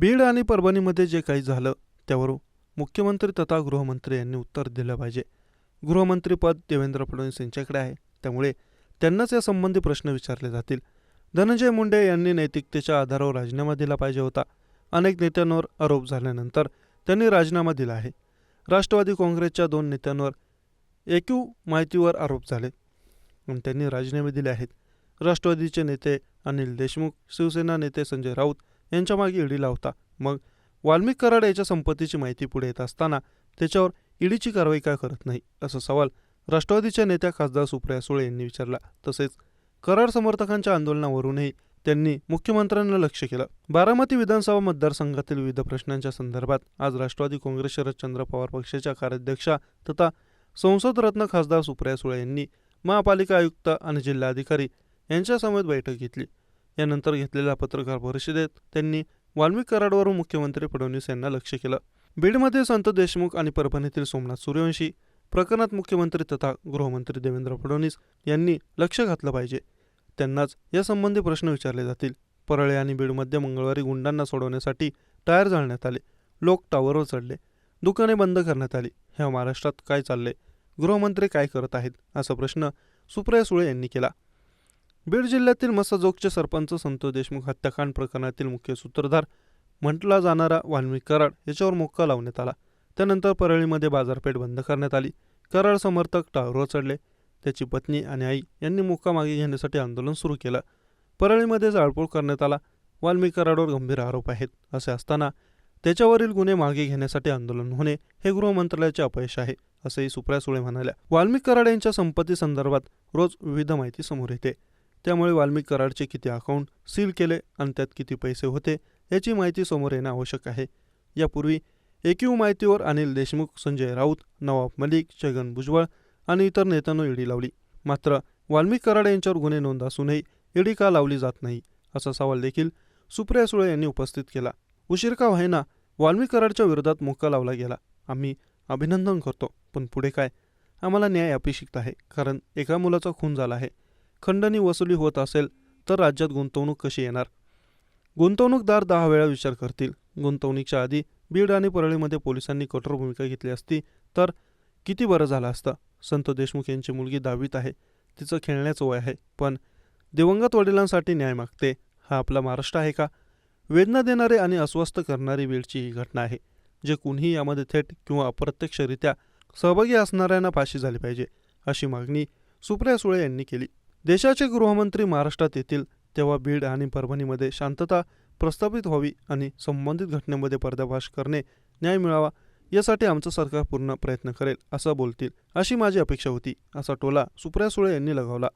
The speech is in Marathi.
बीड आणि परभणीमध्ये जे काही झालं त्यावर मुख्यमंत्री तथा गृहमंत्री यांनी उत्तर दिलं पाहिजे. गृहमंत्रीपद देवेंद्र फडणवीस यांच्याकडे आहे त्यामुळे त्यांनाच यासंबंधी प्रश्न विचारले जातील. धनंजय मुंडे यांनी नैतिकतेच्या आधारावर राजीनामा दिला पाहिजे होता. अनेक नेत्यांवर आरोप झाल्यानंतर त्यांनी राजीनामा दिला आहे. राष्ट्रवादी काँग्रेसच्या दोन नेत्यांवर एक्यू माहितीवर आरोप झाले. आणि त्यांनी राजीनामे दिले आहेत. राष्ट्रवादीचे नेते अनिल देशमुख शिवसेना नेते संजय राऊत यांच्या मागे ईडीला होता मग वाल्मिक कराड याच्या संपत्तीची माहिती पुढे येत असताना त्याच्यावर ईडीची कारवाई का करत नाही? असा सवाल राष्ट्रवादीच्या नेत्या खासदार सुप्रिया सुळे यांनी विचारला. तसेच कराड समर्थकांच्या आंदोलनावरूनही त्यांनी मुख्यमंत्र्यांना लक्ष केलं. बारामती विधानसभा मतदारसंघातील विविध प्रश्नांच्या संदर्भात आज राष्ट्रवादी काँग्रेस शरदचंद्र पवार पक्षाच्या कार्याध्यक्षा तथा संसदरत्न खासदार सुप्रिया सुळे यांनी महापालिका आयुक्त आणि जिल्हाधिकारी यांच्यासमवेत बैठक घेतली. यानंतर घेतलेल्या पत्रकार परिषदेत त्यांनी वाल्मिक कराडवरून मुख्यमंत्री फडणवीस यांना लक्ष केलं. बीडमध्ये संत देशमुख आणि परभणीतील सोमनाथ सूर्यवंशी प्रकरणात मुख्यमंत्री तथा गृहमंत्री देवेंद्र फडणवीस यांनी लक्ष घातलं पाहिजे. त्यांनाच यासंबंधी प्रश्न विचारले जातील. परळे आणि बीडमध्ये मंगळवारी गुंडांना सोडवण्यासाठी टायर जाळण्यात आले. लोक टावरवर चढले. दुकाने बंद करण्यात आली. ह्या महाराष्ट्रात काय चालले गृहमंत्री काय करत आहेत? असा प्रश्न सुप्रिया सुळे यांनी केला. बीड जिल्ह्यातील मसजोगचे सरपंच संतोष देशमुख हत्याकांड प्रकरणातील मुख्य सूत्रधार म्हटला जाणारा वाल्मिक कराड याच्यावर मोक्का लावण्यात आला. त्यानंतर परळीमध्ये बाजारपेठ बंद करण्यात आली. कराड समर्थक टावरवर चढले त्याची पत्नी आणि आई यांनी मोक्का मागे घेण्यासाठी आंदोलन सुरू केलं. परळीमध्ये जाळपोळ करण्यात आला. वाल्मिक कराडवर गंभीर आरोप आहेत असे असताना त्याच्यावरील गुन्हे मागे घेण्यासाठी आंदोलन होणे हे गृहमंत्रालयाचे अपयश आहे असेही सुप्रिया सुळे म्हणाल्या. वाल्मिक कराड यांच्या संपत्ती संदर्भात रोज विविध माहिती समोर येते. त्यामुळे वाल्मिक कराडचे किती अकाउंट सील केले आणि त्यात किती पैसे होते याची माहिती समोर येणं आवश्यक आहे. यापूर्वी एकीव माहितीवर अनिल देशमुख संजय राऊत नवाब मलिक छगन भुजबळ आणि इतर नेत्यांना ईडी लावली. मात्र वाल्मिक कराड यांच्यावर गुन्हे नोंद असूनही ईडी का लावली जात नाही असा सवाल देखील सुप्रिया सुळे यांनी उपस्थित केला. उशीर का व्हायना वाल्मिक कराडच्या विरोधात मुक्का लावला गेला. आम्ही अभिनंदन करतो. पण पुढे काय? आम्हाला न्याय अपेक्षित आहे कारण एका मुलाचा खून झाला आहे. खंडणी वसुली होत असेल तर राज्यात गुंतवणूक कशी येणार? गुंतवणूकदार दहा वेळा विचार करतील. गुंतवणुकीच्या आधी बीड आणि परळीमध्ये पोलिसांनी कठोर भूमिका घेतली असती तर किती बरं झालं असतं? संत देशमुख यांची मुलगी दहावीत आहे. तिचं खेळण्याचं वय आहे. पण दिवंगत वडिलांसाठी न्याय मागते. हा आपला महाराष्ट्र आहे का? वेदना देणारे आणि अस्वस्थ करणारी वेळची ही घटना आहे जे कुणीही यामध्ये थेट किंवा अप्रत्यक्षरित्या सहभागी असणाऱ्यांना फाशी झाली पाहिजे अशी मागणी सुप्रिया सुळे यांनी केली. देशाचे गृहमंत्री महाराष्ट्रात येतील तेव्हा बीड आणि परभणीमध्ये शांतता प्रस्थापित व्हावी आणि संबंधित घटनेमध्ये पर्दाफाश करणे न्याय मिळावा यासाठी आमचं सरकार पूर्ण प्रयत्न करेल असं बोलतील अशी माझी अपेक्षा होती असा टोला सुप्रिया सुळे यांनी लगावला.